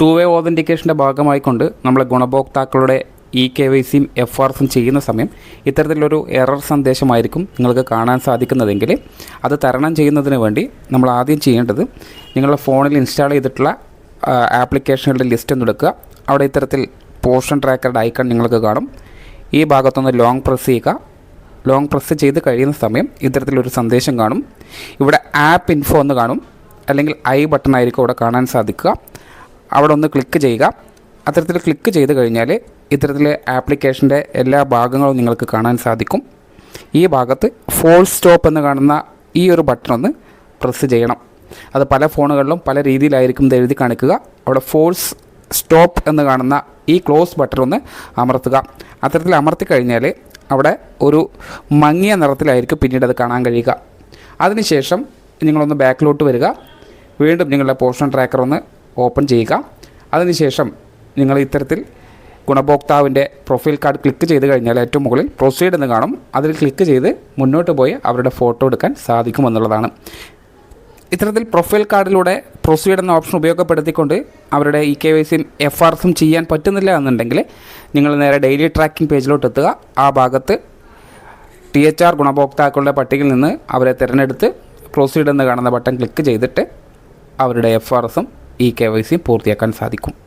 To വേ ഓതന്റിക്കേഷന്റെ ഭാഗമായിക്കൊണ്ട് നമ്മൾ ഗുണഭോക്താക്കളുടെ ഇ കെ വൈ സിയും എഫ് ആർ എസും ചെയ്യുന്ന സമയം ഇത്തരത്തിലൊരു എറർ സന്ദേശമായിരിക്കും നിങ്ങൾക്ക് കാണാൻ സാധിക്കുന്നതെങ്കിൽ അത് തരണം ചെയ്യുന്നതിന് വേണ്ടി നമ്മൾ ആദ്യം ചെയ്യേണ്ടത് നിങ്ങളുടെ ഫോണിൽ ഇൻസ്റ്റാൾ ചെയ്തിട്ടുള്ള ആപ്ലിക്കേഷനുകളുടെ ലിസ്റ്റ് ഒന്ന് എടുക്കുക. അവിടെ ഇത്തരത്തിൽ പോർഷൻ ട്രാക്കറുടെ ഐക്കൺ നിങ്ങൾക്ക് കാണും. ഈ ഭാഗത്തൊന്ന് ലോങ് പ്രസ് ചെയ്യുക. ലോങ് പ്രസ് ചെയ്ത് കഴിയുന്ന സമയം ഇത്തരത്തിലൊരു സന്ദേശം കാണും. ഇവിടെ ആപ്പ് ഇൻഫോ എന്ന് കാണും. അല്ലെങ്കിൽ ഐ ബട്ടൺ ആയിരിക്കും ഇവിടെ കാണാൻ സാധിക്കുക. അവിടെ ഒന്ന് ക്ലിക്ക് ചെയ്യുക. അത്തരത്തിൽ ക്ലിക്ക് ചെയ്ത് കഴിഞ്ഞാൽ ഇത്തരത്തിലെ ആപ്ലിക്കേഷന്റെ എല്ലാ ഭാഗങ്ങളും നിങ്ങൾക്ക് കാണാൻ സാധിക്കും. ഈ ഭാഗത്ത് ഫോൾ സ്റ്റോപ്പ് എന്ന് കാണുന്ന ഈ ഒരു ബട്ടൺ ഒന്ന് പ്രസ് ചെയ്യണം. അത് പല ഫോണുകളിലും പല രീതിയിലായിരിക്കും എഴുതി കാണിക്കുക. അവിടെ ഫോൾസ് സ്റ്റോപ്പ് എന്ന് കാണുന്ന ഈ ക്ലോസ് ബട്ടൺ ഒന്ന് അമർത്തുക. അത്തരത്തിൽ അമർത്തി കഴിഞ്ഞാൽ അവിടെ ഒരു മങ്ങിയ നിറത്തിലായിരിക്കും പിന്നീട് അത് കാണാൻ കഴിയുക. അതിനുശേഷം നിങ്ങളൊന്ന് ബാക്കിലോട്ട് വരിക. വീണ്ടും നിങ്ങളുടെ പോഷൻ ട്രാക്കർ ഒന്ന് ഓപ്പൺ ചെയ്യുക. അതിനുശേഷം നിങ്ങൾ ഇത്തരത്തിൽ ഗുണഭോക്താവിന്റെ പ്രൊഫൈൽ കാർഡ് ക്ലിക്ക് ചെയ്ത് കഴിഞ്ഞാൽ ഏറ്റവും മുകളിൽ പ്രൊസീഡ് എന്ന് കാണും. അതിൽ ക്ലിക്ക് ചെയ്ത് മുന്നോട്ട് പോയി അവരുടെ ഫോട്ടോ എടുക്കാൻ സാധിക്കുമെന്നുള്ളതാണ്. ഇത്തരത്തിൽ പ്രൊഫൈൽ കാർഡിലൂടെ പ്രൊസീഡ് എന്ന ഓപ്ഷൻ ഉപയോഗപ്പെടുത്തിക്കൊണ്ട് അവരുടെ ഇ കെ വൈ സിയും എഫ് ആർ എസും ചെയ്യാൻ പറ്റുന്നില്ല എന്നുണ്ടെങ്കിൽ നിങ്ങൾ നേരെ ഡെയിലി ട്രാക്കിംഗ് പേജിലോട്ട് എത്തുക ആ ഭാഗത്ത് ടി എച്ച് ആർ ഗുണഭോക്താക്കളുടെ പട്ടികയിൽ നിന്ന് അവരെ തിരഞ്ഞെടുത്ത് പ്രൊസീഡ് എന്ന് കാണുന്ന ബട്ടൺ ക്ലിക്ക് ചെയ്തിട്ട് അവരുടെ എഫ് ആർ എസും ഇ കെ വൈ സി പൂർത്തിയാക്കാൻ സാധിക്കും.